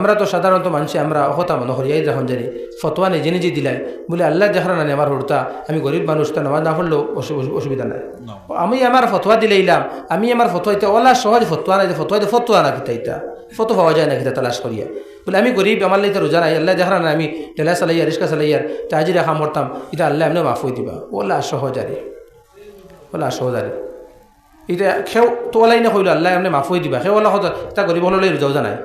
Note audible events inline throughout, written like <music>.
আমরা তো সাধারণত মানুষ আমরা অহতা মনে করি এই যখন জানি ফতোয়া নিজে নিজে দিলাই বলে আল্লাহ দেখার না আমার হরতা আমি গরিব মানুষ তো নামাজ না পড়লেও অসুবিধা নাই। আমি আমার ফতোয়া দিলাইলাম আমি আমার ফতোয়া ইতা ওলা সহজ ফতোয়া নাই ফতোয়া দিতে ফতোয়া না কিতা ইতা ফটো পাওয়া যায় না কিতা তালাশ করিয়া। বলে আমি গরিব আমার লাইতে রোজা নাই আল্লাহ দেখার না আমি টেলা চালাইয়া রিক্সা চালাইয়ার তা আজি রেখা মরতাম এটা আল্লাহ এমনি মাফ হয়ে দিবা। ওলা সহজ আরে ওলা সহজ আরে। এটা তো ওলাই না কইলো আল্লাহ এমনি মাফ হয়ে দিবা সেও ওলা কথা তা গরিব হলে রোজাও জানাই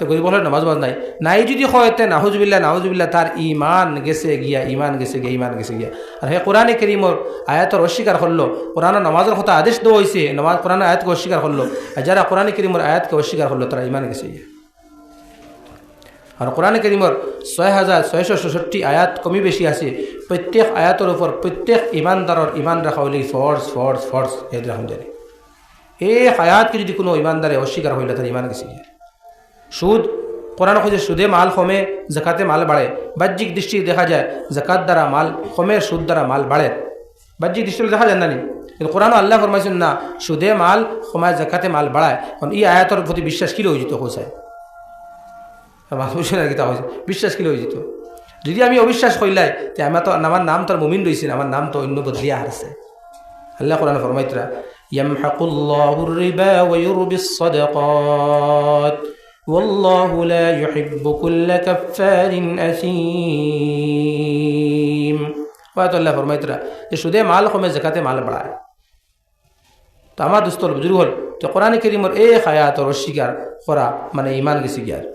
তো গরিব হলে নামাজ বাজ নাই। নাই যদি হয়তে নাহুজবিল্লা নাহুজবিল্লা তার ইমান গেছে গিয়া ইমান গেছে গিয়া ইমান গেছে গিয়া। আর হে কোরআনে করিমর আয়াতর অস্বীকার করল, কোরআন নামাজের কথা আদেশ দেওয়া হয়েছে নামাজ কোরআন আয়াতকে অস্বীকার করল, আর যারা কোরআনে করিমর আয়াতকে অস্বীকার করল, তারা ইমান গেছে গিয়া। আর কোরআন করিমর ছয় হাজার ছয়শো ষষট্টি আয়াত কমি বেশি আছে, প্রত্যেক আয়াতের উপর প্রত্যেক ইমানদারর ইমান রাখা হইলে ফর্স ফর্স ফর্স এই রাখুন জানি এই আয়াতকে যদি কোনো ইমানদারে অস্বীকার হইলে, তার ইমান গেছে গিয়া। সুদ, কোরআন খুঁজে সুদে মাল কমে, জাকাতে মাল বাড়ে। বাহ্যিক দৃষ্টি দেখা যায়, জাকাত দ্বারা মাল কমে, সুদ দ্বারা মাল বাড়ে। বাহ্যিক দৃষ্টি দেখা যায় না কিন্তু কোরআন আল্লাহ ফরমাইছেন, না, সুদে মাল কমায় জাকাতে মাল বাড়ায়। কারণ এই আয়াতর প্রতি বিশ্বাস কিলো হয়ে যেত হয়েছে গীতা হয়েছে? বিশ্বাস কী হয়ে যদি আমি অবিশ্বাস করলাই তে আমার তো, আমার নাম তো মুমিন রয়েছে আমার নাম তো অন্য বদলিয়া হারছে আল্লাহ কোরআন ফরমাইতরা ইয়ামহাকুল্লাহুর রিবা ওয়া ইউরবিস والله لا يحب كل كفار أثيم وآيات الله ফরমাইতরা যে সুদে মাল কমে জাকাতে মাল বাড়ায় তো আমার দোস্তর বুজুর্গ হল যে কোরআন করিমর এই খায়াতর অস্বীকার করা মানে ইমান গেছি গিয়ার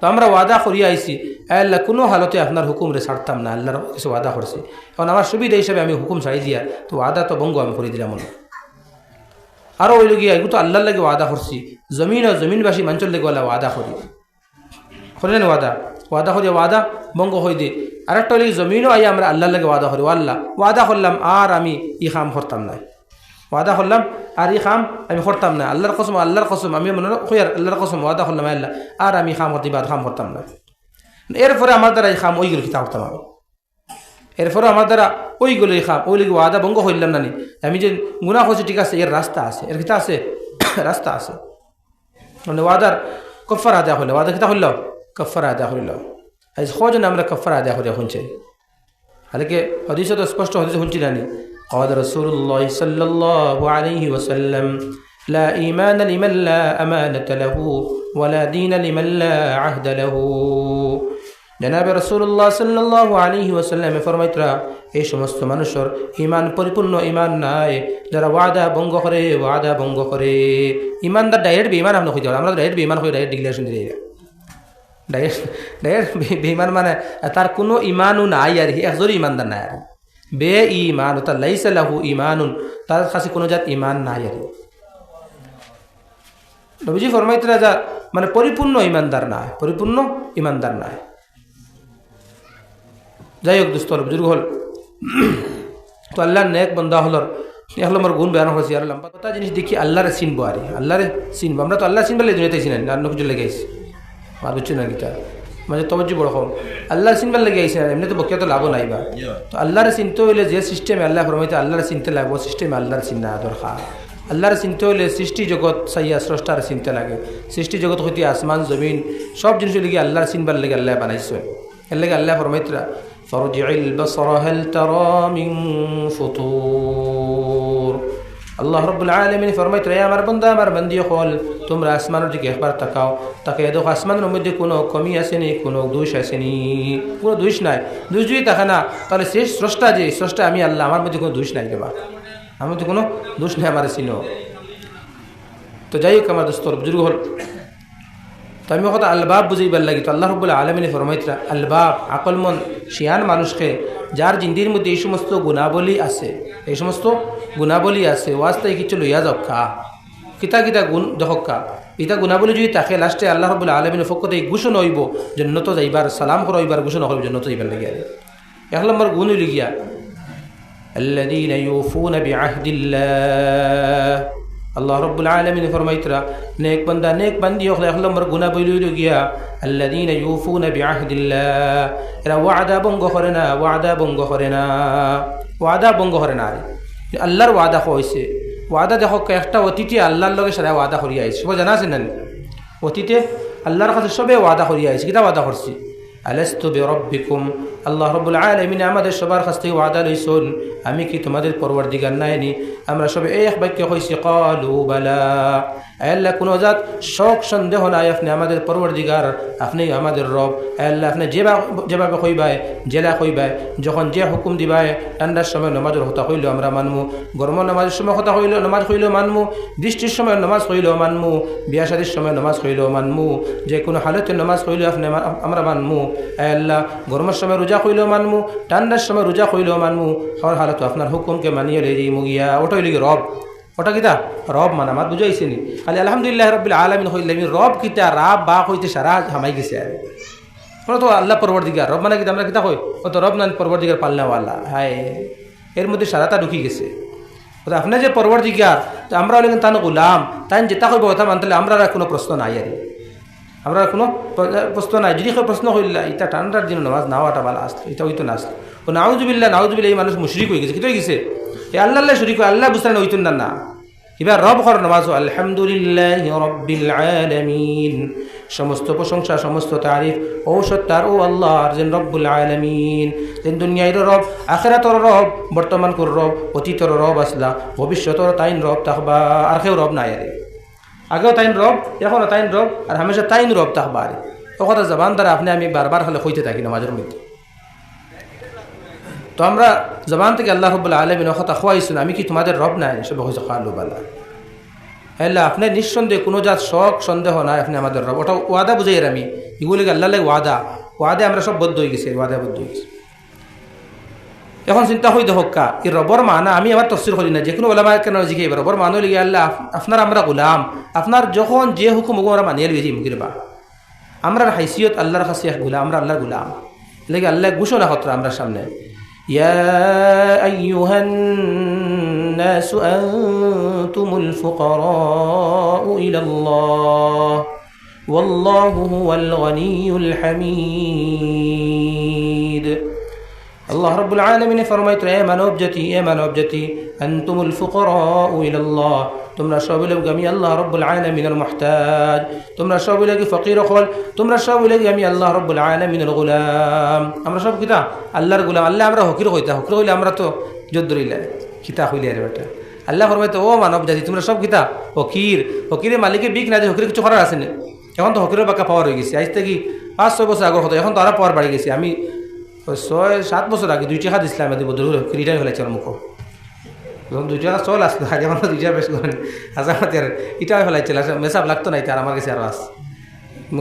তো আমরা ওয়াদা করিয়া আইছি আল্লাহ কোনো হালতে আপনার হুকুমরে ছাড়তাম না আল্লাহর কিছু ওয়াদা করছি এখন আমার সুবিধা হিসাবে আমি হুকুম ছাড়ি দিয়া তো ওয়াদা তো বঙ্গ আমি করে দিলাম মনে আরও ওই লগিয়া এগুলো তো আল্লাহর লাগে ওয়াদা করছি জমিন ও জমিনবাসী মানুষের লেগে ওলা ওয়াদা করি। করেন ওয়াদা। ওয়াদা করি, ওয়াদা বঙ্গ হয়ে দে। আর একটা হলে, জমিনও আই আমরা আল্লাহ লাগে ওয়াদা করি। আল্লাহ ওয়াদা করলাম, আর আমি ই খাম করতাম না। ওয়াদা করলাম, আর ই খাম আমি করতাম না। আল্লাহর কসম আল্লাহর কসম, আমি মনে হইয়ার আল্লাহর কসম, ওয়াদা করলাম, আল্লাহ, আর আমি খাম করতে বাদ খাম করতাম না। এরপরে আমার দ্বারা এই খাম ওইগুলো খিতা করতাম আমি। এরপরে আমার দ্বারা ওইগুলো খাম ওই লিগে ওয়াদা ভঙ্গ হইলাম না আমি যে গুণা করছি, ঠিক আছে, এর রাস্তা আছে, এর খিতা আছে, <coughs> রাস্তা আছে। মানে ওয়াদার কফার আদা হলো ওয়াদা কিতা হইল কফার আদা হইল আজ সহজে আমরা কফার আদা হইয়া শুনছে হালকে হদিস তো স্পষ্ট হদিস শুনছি জানি قال رسول الله صلى الله عليه وسلم لا إيمان لمن لا أمانة له ولا دين لمن لا عهد له جناب رسول الله صلى الله عليه وسلم فرميت এই সমস্ত মানুষের ইমান পরিপূর্ণ ইমান নাই। যারা ওয়াদা ভঙ্গ করে, ওয়াদা ভঙ্গ করে। ইমানদার ডাইরেক্ট বেইমান আমরা হইতে আমরা ডাইরেক্ট বেইমান হয়ে ডাইরেক্ট ডিক্লারেশন দিয়ে ডাইরেক্ট ডাইরেক্ট বেইমান মানে তার কোনো ইমানও নাই আর কি। একজনই ইমানদার নাই আর বে ইমান তার লাইসা লাহু ইমানুন তার কাছে কোনো জাত ইমান নাই আর নবীজি ফরমাইতরা যা মানে পরিপূর্ণ ইমানদার নাই, পরিপূর্ণ ইমানদার নাই। যাই হোক হল বুজুর্গ হল। <coughs> তো আল্লাহর নেক বন্ধা হলর এক নম্বর গুণ বেয়ানো হয়েছে আর লম্বা কথা জিনিস দেখি আল্লাহরে চিনবো আরে আল্লাহরে চিনবো। আমরা তো আল্লাহ চিনবো দুনিয়াতে চিনেন আর কিছু লেগে আইসি আর বুঝছি না গীতা। মানে তবজ্জি বড় কম আল্লাহ চিনবার লেগে আইসি না এমনি তো বকিয়া তো লাভও নাইবা তো আল্লাহরে চিনতে হইলে যে সিস্টেমে আল্লাহ ফরমাইতে আল্লাহরে চিনতে লাগবো। সিস্টেমে আল্লাহর চিন্তা দরকার। আল্লাহর চিনতে হইলে সৃষ্টি জগৎ সাইয়া স্রষ্টার চিনতে লাগে। সৃষ্টি জগৎ হইতে আসমান জমিন সব জিনিস লেগে আল্লাহর চিনবার লেগে আল্লাহ বানাইছে। এর লেগে আল্লাহ ফরমাইতরা فرجع البصر هل ترى من فطور আল্লাহ রব্বুল আলমিন ফরমাইত রে আমার বন্ধা আমার বন্দি হল তোমরা আসমানের দিকে একবার তাকাও তাকে দেখো আসমানের মধ্যে কোনো কমি আসেনি কোনো দোষ আসেনি কোনো দোষ নাই দোষ যদি থাকে না তাহলে শেষ স্রষ্টা যে স্রষ্টা আমি আল্লাহ আমার মধ্যে কোনো দোষ নাই দেবা আমার মধ্যে কোনো দোষ নেই আমার চিনো তো যাই হোক আমার দোস্তর বুজুর্গ হল তো আমি কথা আলবাব বুঝাইবার লাগি তো আল্লাহ রব্বুল আলমিনী ফরমাইতরা আলবাব আকলমন শিয়ান মানুষকে যার জিন্দির মধ্যে এই সমস্ত গুণাবলী আছে এই সমস্ত গুণাবলী আছে ওয়াস্তায় কিছু লইয়া যক্ষা কিতা কিতা গুণ দহক্কা ইতা গুণাবলী যদি তাকে লাস্টে আল্লাহ রব্বুল আলমিনের পক্ষ থেকে ঘোষণ হইব জন্নত যাইবার সালাম করইবার ঘোষণা হইব জন্নত যাইবার লাগিয়া এক নম্বর গুণ হইল গিয়া الذين يوفون بعهد الله আল্লাহ রব্বুল আলমিন ফরমাইতরা, নেক বান্দা, নেক বান্দি হলে এক নম্বর গুণা বইল গিয়া আল্লাদিন ইউফুন বিআহদিল্লাহ। এরা ওয়াদা ভঙ্গ করে না, ওয়াদা ভঙ্গ করে না, ওয়াদা ভঙ্গ করে না আল্লাহর ওয়াদা হয়েছে ওয়াদা দেখো, একটা অতীতে আল্লাহর লগে সারা ওয়াদা করিয়া আইছে। সবাই জানা আছে না? অতীতে আল্লাহর কাছে সবে ওয়াদা করিয়া আইছি। কিতা ওয়াদা করছি? আলাস্তু বিরব্বিকুম আল্লাহ রব্বুল আলামিন আমাদের সবার কাছ থেকে ওয়াদা লইছুন, আমি কি তোমাদের পরবর্তীগার নাইনি আমরা সবে এক বাক্য কইছি, কালু বালা। আল্লাহ, কোনো জাত শোক সন্দেহ নাই, আপনি আমাদের পরবর্তীগার আপনি আমাদের রব। আল্লাহ, আপনি যেভাবে যেভাবে কইবায়, জেলা কইবায়, যখন যে হুকুম দিবায়, ঠান্ডার সময় নমাজের হতা হইলেও আমরা মানমু। গরম নামাজের সময় হতা হইলেও নমাজ হইলেও মানমু। বৃষ্টির সময় নমাজ হইলেও মানমু। বিয়া শাদির সময় নমাজ হইলেও মানমু। যে কোনো হালতে নমাজ হইলেও আপনি আমরা মানমু। আল্লাহ, গরমের সময় রোজা হইলেও মানমু, ঠান্ডার সময় রোজা হইলেও মানমু হর হালত আপনার হুকুমকে মানিয়ে লই যাই মুগিয়া ওটা হইলে রব। ওটা কিতা রব মানে আমার বুঝাইছে নি খালি আলহামদুলিল্লাহ রবিল আলমিন হইলে রব কিতা রাব বা হইতে সারা হামাই গেছে আর। ওরা তো আল্লাহ পরবর্তীকার। রব মানে কিতা আমরা কিতা কই? ও তো রব না, পরবর্তীকার পাল্লাওয়াল্লাহ হায়, এর মধ্যে সারাটা ঢুকি গেছে। ও তো আপনার যে পরবর্তীকার আমরা হলে তানো গুলাম। তাই যেটা কইব কথা মানতে আমরা কোনো প্রশ্ন নাই আর। আমরা কোনো প্র- প্রশ্ন নাই। যদি প্রশ্ন করিলা এটা ঠান্ডার দিন নামাজ নাওয়াটা ভালো আসলো এটা হইতো না আসলো ও নাউজুবিল্লা নাউজুবিল্লা এই মানুষ মুশরিক হয়ে গেছে। কি হয়ে গেছে এ আল্লাহ আল্লাহ শরিক আল্লাহ বুঝতে না হইতো না না। এবার রব কর নামাজ আলহামদুলিল্লাহ সমস্ত প্রশংসা সমস্ত তারিফ ঔষধ তার ও আল্লাহর যেন রব্বুল আলামিন। যেন দুনিয়ার রব আখেরাতর রব বর্তমান কর রব অতীতর রব আসলা ভবিষ্যতর তাইন রব তাকবা। আর কেউ রব নাই আরে আগেও তাইন রব এখনও তাইন রব, আর হামেশা তাইন রব তাকবা আরে ও কথা জবান দ্বারা আপনি আমি বারবার হলে হইতে থাকি না নামাজের মধ্যে। তো আমরা জবান থেকে আল্লাহ রব্বুল্লাহ আলমিন কথা খোয়াইছেন, আমি কি তোমাদের রব নাই? সব হয়েছে খালু বালা। হ্যাঁ আপনি নিঃসন্দেহে কোনো জাত শখ, সন্দেহ নাই, আপনি আমাদের রব। ওটা ওয়াদা বুঝাই আমি। এগুলিকে আল্লাহ লাগে ওয়াদা। ওয়াদে আমরা সব বদ্ধ হয়ে গেছি ওয়াদা বদ্ধ হয়ে গেছি। এখন চিন্তা হই হক্কা এই রবর মানা আমি আমার তফসির করি না যে কোনো ওলামা কেন জিখে রবর মানো লিগে আল্লাহ আপ- আপনার আমরা গুলাম আপনার যখন যে হুকুম হুকুম আমরা মানিয়ে লিয়েছি মুখির বা আমরা হাইসিয়ত আল্লাহর কাছে এক গুলাম আমরা আল্লাহর গুলাম লেগে আল্লাহ ঘোষণা হত্র আমরা সামনে يا أيها الناس أنتم الفقراء إلى الله والله هو الغني الحميد আল্লাহ রব্বুল আলমিনে ফরমাইত, এ মানব জাতি এ মানব জাতি আনতুমুল ফুকরা ইলাল্লাহ, তোমরা সবই লোক আমি আল্লাহ রব্বুল আলমিনের মহতাজ, তোমরা সবই লোক ফকির হল তোমরা সবই লোক আমি আল্লাহ রব্বুল আলমিনের গুলাম। আমরা সব কিতা আল্লাহর গুলাম, আল্লাহ আমরা হকির হইতা, হকির হইলে আমরা তো যদ্দরিলা কিতা হইলে আরে বেটা আল্লাহ ফরমাইতো, ও মানব জাতি তোমরা সব কিতা হকির হকিরের মালিকের বিক না যে হকির কিছু করার আছে না? এখন তো হকিরের বাক্কা পাওয়ার হয়ে গেছে, আজ থেকে পাঁচ ছয় বছর আগর হতো এখন তো আরও পাওয়ার বাড়ি গেছে। আমি ওই ছয়, সাত বছর আগে দুই টাকা দিছিলাম এদের বদল রিটার্ন ফেলাইছে আমার মুখ। যখন দুই টাকা চল আসতো আগে আমার দুই টাকা বেশ করেন। আচ্ছা আমার ইটা ফেলাইছিল মেসাপ লাগতো না আর আমার কাছে আরও আস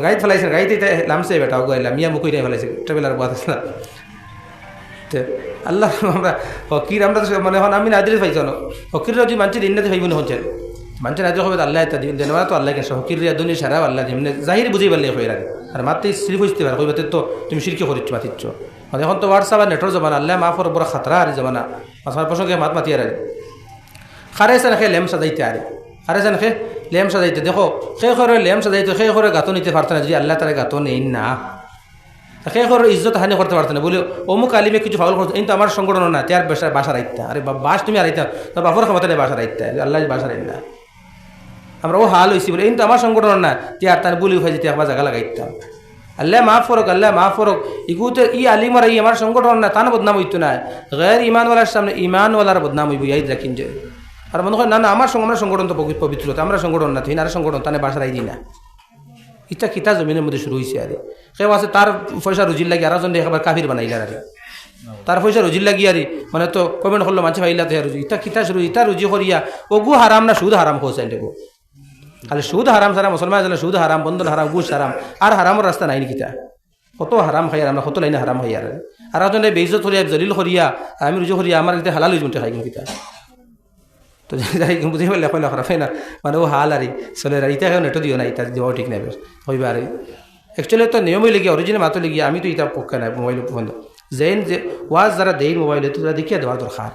গাড়ি ফেলাইছে গাড়িতে এটা লামছে বেটা গাইলাম মিয়া মুখ ইটাই ফেলাইছে, ট্রাভেলার বাদ আসলাম আল্লাহ, আমরা হকির আমরা তো মানে এখন আমি নাদির পাইছ না হকির যদি মানুষ দিনতে পাইব না হচ্ছেন মানুষ নাদির হবে, আল্লাহ এটা দিন দেন তো আল্লাহ কেন হকির দুনি সারা আল্লাহ যেমনি জাহির বুঝি পারলে হয়ে আর মাত্রে সিরি বুঝতে পারে কইবাতে তো তুমি সিরকে করিচ্ছ, মাতিচ্ছ। মানে এখন তো হোয়াটসঅ্যাপ আর নেটর জমানা, আল্লাহ মাফর বড় খাতরা আর জমানা। মাসার প্রসঙ্গে মাত মাতি আর খারে খে লেম সাজাইতে আরে খারে খে লেম সাজাইতে, দেখো, সে করে লেম সাজাইতে, সে করে গাতো নিতে পারতো না যদি আল্লাহ তারা গাতো নেই না। সেই ঘরের ইজ্জত হানি করতে পারতো না বলে, অমুক আলিমে কিছু ফাউল করতো এই তো আমার সংগঠন না তার বেসার বাসা রাইতা আরে বাস তুমি আর তোর বাপর ক্ষমতা নেই বাসা রাইতা আল্লাহ বাসা রাইত না আমরা ও হাল হয়েছি বলে, এই তো আমার সংগঠন না তিয়ার তার বুলি উঠাই যেতে একবার জায়গা লাগাইতাম আল্লাহ মাফ ফরক আল্লাহ মাফ ফরক ইগুতে ই আলিমার এই আমার সংগঠন না তার বদনাম হইতো না গের ইমানওয়ালার সামনে ইমানওয়ালার বদনাম হইব ইয়াদ রাখিন যে আর মনে হয় না না আমার আমার সংগঠন তো পবি- পবিত্র তো আমরা সংগঠন না তুই আর সংগঠন তানে বাসা রাই দিই না ইটা কিতা জমিনের মধ্যে শুরু হয়েছে আরে কেউ আছে তার পয়সা রুজির লাগি আর জন একবার কাফির বানাইলার আরে তার পয়সা রুজির লাগি আরে মানে তো কমেন্ট করল মানুষ ভাইলা তো রুজি ইটা কিতা শুরু ইটা রুজি করিয়া ওগু হারাম না সুদ হারাম খোঁজ দেখো খালি সুদ হারাম সারা মুসলমান জানে সুদ হারাম বন্ধন হারাম গুস হারাম, আর হারামের রাস্তা নাই কিতা কত হারাম খাই আমরা কত লাইনে হারাম খাই আর আর জনে বেইজত করিয়া জলিল করিয়া আমি রুজু করিয়া আমার কিতা হালাল হইজ খাই কিতা তো? যাই বুঝি পেলে কইলা খারাপ না। মানে ও হাল আরি চলে আর ইটা নেটো দিও না ইতা দেওয়া ঠিক নাই হইবা আর একচুয়ালি তো নিয়মই লেগে অরিজিনাল মাতো লেগে আমি তো ইটা পক্ষে নাই মোবাইল বন্ধ। যেন যে ওয়াজ যারা দেই মোবাইলে তো তারা দেখিয়া দেওয়ার দরকার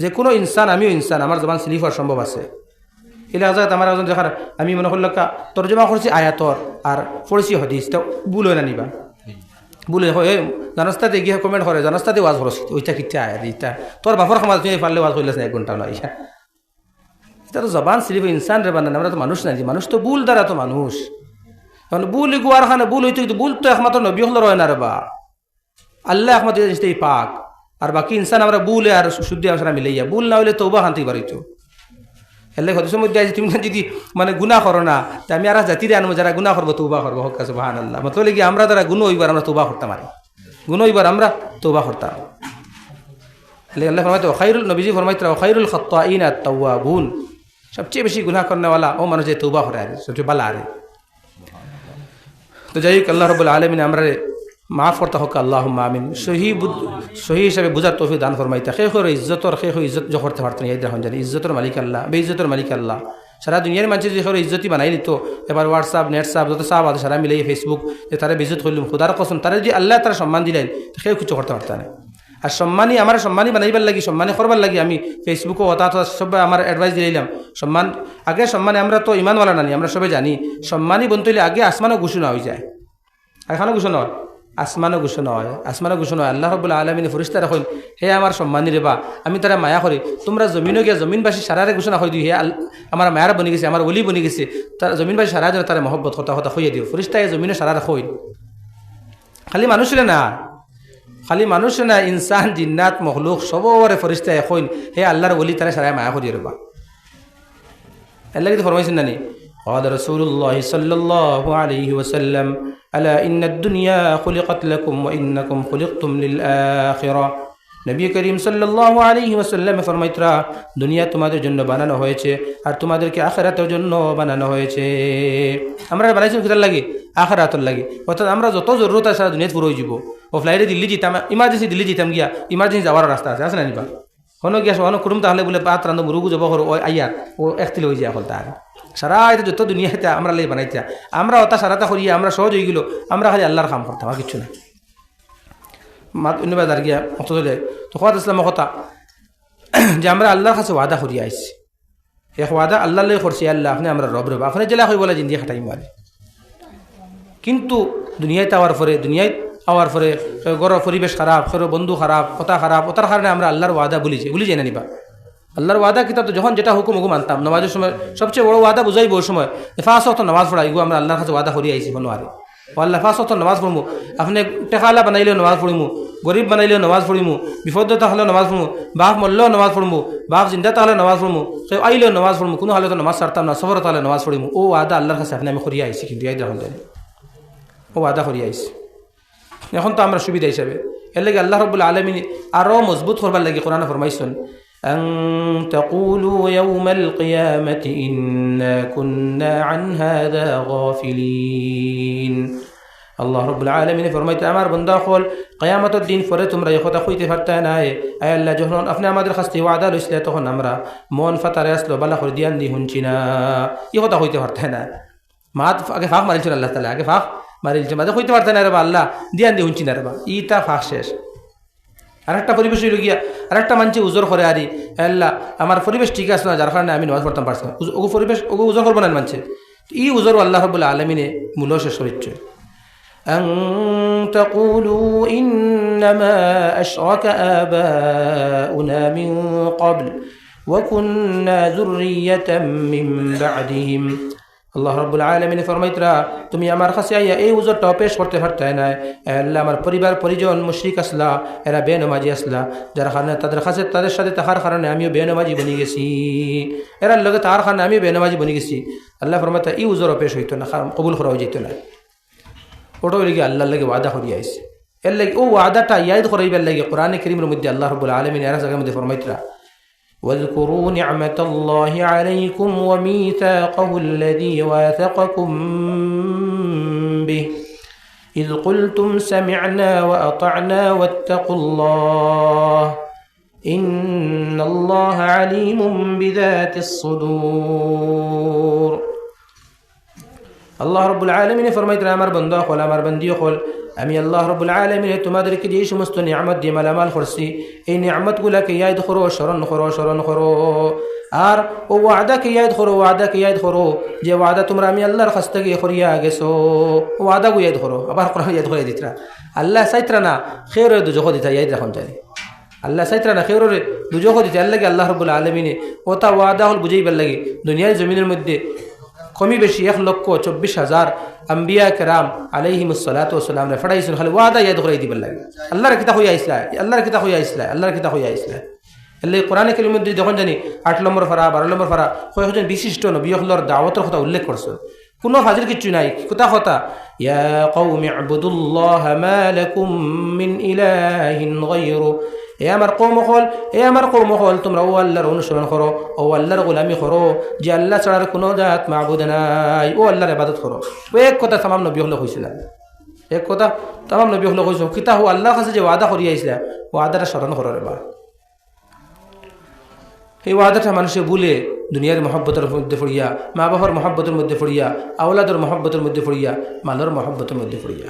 যে কোনো ইনসান আমিও ইনসান আমার জবান স্লিপ হওয়ার সম্ভব আছে। এলে আজাদ আমার একজন দেখার আমি মনে করল তর্জমা করছি আয়াতর আর পড়ছি হদিস। তো ভুল হয় না নিবা। ভুল হয় জানস্তাতে গিয়ে কমেন্ট করে, জানস্তাতে ওয়াজ করছি ওইটা কিটা আয়াত ইটা তোর বাপর সমাজ তুমি পারলে ওয়াজ করলে এক ঘণ্টা নয় এটা তো জবান স্লিপ ইনসান রে বানান আমরা তো মানুষ নাই মানুষ তো ভুল দ্বারা তো মানুষ। এখন বুল গুয়ার খানে বুল হইতে কিন্তু বুল তো একমাত্র নবী হল রয় না রে বা। আল্লাহ একমাত্র পাক। আর বাকি ইনসান আমরা বুলে আর শুদ্ধি আমরা মিলাইয়া বুল না হইলে তৌবা খান্তি পারিতো এলে হদিসের মধ্যে আছে তুমি যদি মানে গুণা করো না তা আমি আর জাতিরে আনব যারা গুণা করব তৌবা করব হক কাছে বাহান আল্লাহ মতলে কি, আমরা যারা গুণ হইবার আমরা তৌবা করতাম আর গুণ হইবার আমরা তৌবা করতাম আল্লাহ ফরমাইতে, খাইরুল নবীজি ফরমাইতে, খাইরুল খত্তাইন গুণ সবচেয়ে বেশি গুনাহ করনেওয়ালা ও মানুষ যে তৌবা করে আর, সবচেয়ে বালা আরে। তো যাই হোক, আল্লাহ রবুল আলমিন আমরা মাফ করতে হোক আল্লাহ আমিন। সহি সহি হিসাবে বুঝার তৌফিক দান ফরমাইতে সে করে ইজ্জতর সে ইজ্জত জ করতে পারতেন এই দেখুন জানি, ইজ্জতর মালিক আল্লাহ বে ইজ্জতর মালিক আল্লাহ। সারা দুনিয়ার মানুষ যে করে ইজ্জতি বানাই দিত এবার হোয়াটসঅ্যাপ নেটসঅ্যাপ যত সাপ আছে সারা মিলাই ফেসবুক যে তারা বিজত করলাম, খুদার কসম, তারা যদি আল্লাহ তারা সম্মান দিলেন সেও কিছু করতে পারতেন আর সম্মানী আমার সম্মানী বানাইবার লাগি সম্মানী করবার লাগি, আমি ফেসবুকও হতা সব আমার অ্যাডভাইস দিলাম। সম্মান আগে সম্মানে আমরা তো ইমানওয়ালা নানি আমরা সবাই জানি, সম্মানই সম্মানী বন্তইলে আগে আসমানও ঘোষণা হয়ে যায়। এখানেও ঘোষণা হয়। আসমানও ঘোষণা হয় আসমানও ঘোষণা হয় আল্লাহ রবুল্লা আলমিনে ফরিস্তা রাখুন হে আমার সম্মানী রে বা আমি তারা মায়া করি তোমরা জমিনও গিয়া জমিনবাসী সারারে ঘোষণা হয়ে দিও হে আল আমার মায়ার বনি গেছে আমার অলি বনি গেছে তার জমিনবাসী সারা যেন তারা মহব্বত হতা হতা হইয়া দিও ফরিস্তায় জমিনে সারা রাখই খালি মানুষের না খালি মানুষ না ইনসান জিন্নাত মখলুক সবরে ফরিস্তা এখন হে আল্লাহর বলি তারা সারাই মায়া করিয়ে রবা আল্লাহ কিন্তু ফরমাইছেন না নি قال رسول الله صلى الله عليه وسلم আলা ইন্নাদ দুনিয়া খুলিকাত লাকুম ওয়া ইন্নাকুম খুলিকতুম নবী করিম সাল্লাহ আলী ওয়াসাল্লাম ফরমাইত্রা, দুনিয়া তোমাদের জন্য বানানো হয়েছে আর তোমাদেরকে আখেরাতের জন্য বানানো হয়েছে। আমরা বানাইছি খেতার লাগে? আখেরাতর লাগে। অর্থাৎ আমরা যত জরুরত আছে দুনিয়া পুরো যাব ও ফ্লাইটে দিল্লি যেতাম ইমার্জেন্সি দিল্লি যেতাম গিয়া, ইমার্জেন্সি যাওয়ার রাস্তা আছে আসে না নিবা কোনো গিয়া অনেক করুম তাহলে বলে পাত রান্ধব রুগু যাব আইয়া ও একটি হয়ে যায় এখন তাহলে সারা এটা যত দুনিয়া দুনিয়াতে আমরা লাই বানাইতা। আমরা ওটা সারাটা করিয়া আমরা সহজ হয়ে গেল। আমরা খালি আল্লাহর কাম করতাম, আর কিছু না মাত অন্যবার দাঁড় গিয়া অত তো খোয়াদ ইসলাম কথা যে আমরা আল্লাহর কাছে ওয়াদা করিয়া আইছি। এক ওয়াদা আল্লাহ লই করছি, আল্লাহ আপনি আমরা রব রব। আপনি জেলা হয়ে বলে জিন্দিয়া খাটাই মারে কিন্তু দুনিয়াতে আওয়ার পরে দুনিয়ায় আওয়ার পরে গড় পরিবেশ খারাপ সর বন্ধু খারাপ, কথা খারাপ ওটার কারণে আমরা আল্লাহর ওয়াদা ভুলি যাই ভুলি যাই না নিবা। আল্লাহর ওয়াদা কিতাব তো যখন যেটা হুকুম হুকুম মানতাম। নামাজের সময় সবচেয়ে বড় ওয়াদা বুঝাইব ওই সময় ফাঁস অত নামাজ পড়া, এগুলো আমরা আল্লাহর কাছে ওয়াদা করিয়া আইছি ও আল্লাহ ফাঁস অত নামাজ পড়মু। আপনি টেকালা বানাইলেও নামাজ পড়িমু, গরিব বানাইলেও নামাজ পড়িমু, বিপদতা হলেও নামাজ পড়মু, বাপ মরলেও নামাজ পড়মু, বাপ জিন্দা তাহলে নামাজ পড়মু, সে আইলেও নামাজ পড়মু, কোনো হালতে নামাজ ছাড়তাম না সফর তাহলে নামাজ পড়িমু। ও ওয়াদা আল্লাহর কাছে আপনি আমি করিয়া আইছি কিন্তু, এই দেখুন ও ওয়াদা করিয়া আইছি। এখন তো আমরা সুবিধা হিসাবে। এর লাগে আল্লাহ রবুল্লা আলমিন আরও মজবুত করবার লাগে কোরআন ফরমাইছেন أن تقولوا يوم القيامة إنا كنا عن هذا غافلين আল্লাহ রবুল আলমিনে ফরমাইতে আমার বন্ধা হল কয়ামতর দিন পরে তোমরা এ কথা হইতে পারতে না আয় আল্লাহ যখন আপনি আমাদের কাছ থেকে ওয়াদা লইছিলে তখন আমরা মন ফাতারে আসলো বালা করে দিয়ান দি শুনছি না ই কথা হইতে পারতে না মাত আগে ফাঁক মারিছিল আল্লাহ তালা আগে ফাঁক মারিলছে মাঝে হইতে পারতে না রে বা আল্লাহ দিয়ান দি শুনছি না রে বা ইটা ফাঁক শেষ আর একটা পরিবেশ হইল গিয়া আর একটা মানছে উজোর করে আরি আল্লাহ আমার পরিবেশ ঠিক আছে না যার কারণে আমি নামাজ পড়তাম পারছি না ওগু পরিবেশ ওগু উজোর করবো না মানছে ই উজোর আল্লাহ রবুল্লা আলমিনে মূল শেষ হচ্ছে أن تقولوا إنما أشرك آباؤنا من قبل وكنا ذرية من بعدهم আল্লাহ রব্বুল আলমিনে ফরমাইতরা, তুমি আমার কাছে আইয়া এই উজরটা পেশ করতে পারতে না আল্লাহ আমার পরিবার, পরিজন, মুশরিক আসলা, এরা বেনমাজি আসলা। যার কারণে তাদের কাছে, তাদের সাথে তাহার কারণে আমিও বেনমাজি বনি গেছি। এরার লগে তাহার কারণে আমিও বেনমাজি বনি গেছি। আল্লাহ ফরমাইতা এই উজরও পেশ হইতো না কবুল করা যেত না। ওটাও লেগে আল্লাহ লাগে ওয়াদা করিয়া আইসে এর লাগে ও ওয়াদাটা ইয়াদ করাইবার লাগে কোরআনে করিমের মধ্যে আল্লাহ রবুল আলমিন এরা জায়গার মধ্যে ফরমাইতরা واذكروا نعمة الله عليكم وميثاقه الذي واثقكم به. إذ قلتم سمعنا وأطعنا واتقوا الله. إن الله عليم بذات الصدور. الله رب العالمين فرميت لأمر بنداخل بنده خول أمر بندی আমি আল্লাহ রবুল আলমিনে তোমাদেরকে যে সমস্ত নিয়ামত দিয়ে মালামাল করছি, এই নিয়ামতগুলাকে ইয়াদ করো, স্মরণ করো স্মরণ করো। আর, ও ওয়াদাকে ইয়াদ করো, ওয়াদাকে ইয়াদ করো, যে ওয়াদা তোমরা আমি আল্লাহর কাছ থেকে করিয়া গেছো। ওয়াদাগু ইয়াদ করো, আবার কোরআন ইয়াদ করে দিতরা। আল্লাহ চাইত্রা না খেয়ে দুজখ দিতা, ইয়াদ রাখন জানি আল্লাহ চাইত্রা না খেয়ে দুজখ দিতে আল্লাহকে আল্লাহ রবুল আলমিনে ওটা ওয়াদা হল বুঝাইবার লাগে, দুনিয়ার জমিনের মধ্যে কমি বেশি, এক লক্ষ চব্বিশ হাজার আম্বিয়া কেরাম আলহিমসালাতাম রে ফটাইছেন খালি ওয়াদা ইয়াদ করে দিবার লাগে। আল্লাহর কিতা হইয়া ইসলা আল্লাহর কিতা হইয়া ইসলা আল্লাহর কিতা হইয়া ইসলা এলে কোরআনে কেলির মধ্যে যখন জানি, আট নম্বর ফারা, বারো নম্বর ফারা কয়েকজন বিশিষ্ট নবীসকলের দাওয়াতের কথা উল্লেখ করছেন। কোনো হাজির কিচ্ছু নাই, কোথা কথা, ইয়া কওমি আবুদুল্লাহ মা লাকুম মিন ইলাহিন গায়রু। এ আমার কৌম হল এ আমার কৌম হল তোমরা ও আল্লাহর অনুসরণ করো ও আল্লাহর গোলামি করো যে আল্লাহ ছাড়ার কোনো জাত মাহবুদ নাই ও আল্লাহর ইবাদত করো ও এক কথা তামাম নবী হলে হয়েছিল এক কথা তামাম নবী হলে হয়েছিল কিতা হো আল্লাহর কাছে যে ওয়াদা করি আইসলা ওয়াদাটা স্মরণ করো রে বা এই ওয়াদাটা মানুষে ভুলে দুনিয়ার মহব্বতের মধ্যে পড়িয়া মা বাবার মহব্বতের মধ্যে পড়িয়া আওলাদের মহব্বতের মধ্যে পড়িয়া মালর মহব্বতের মধ্যে পড়িয়া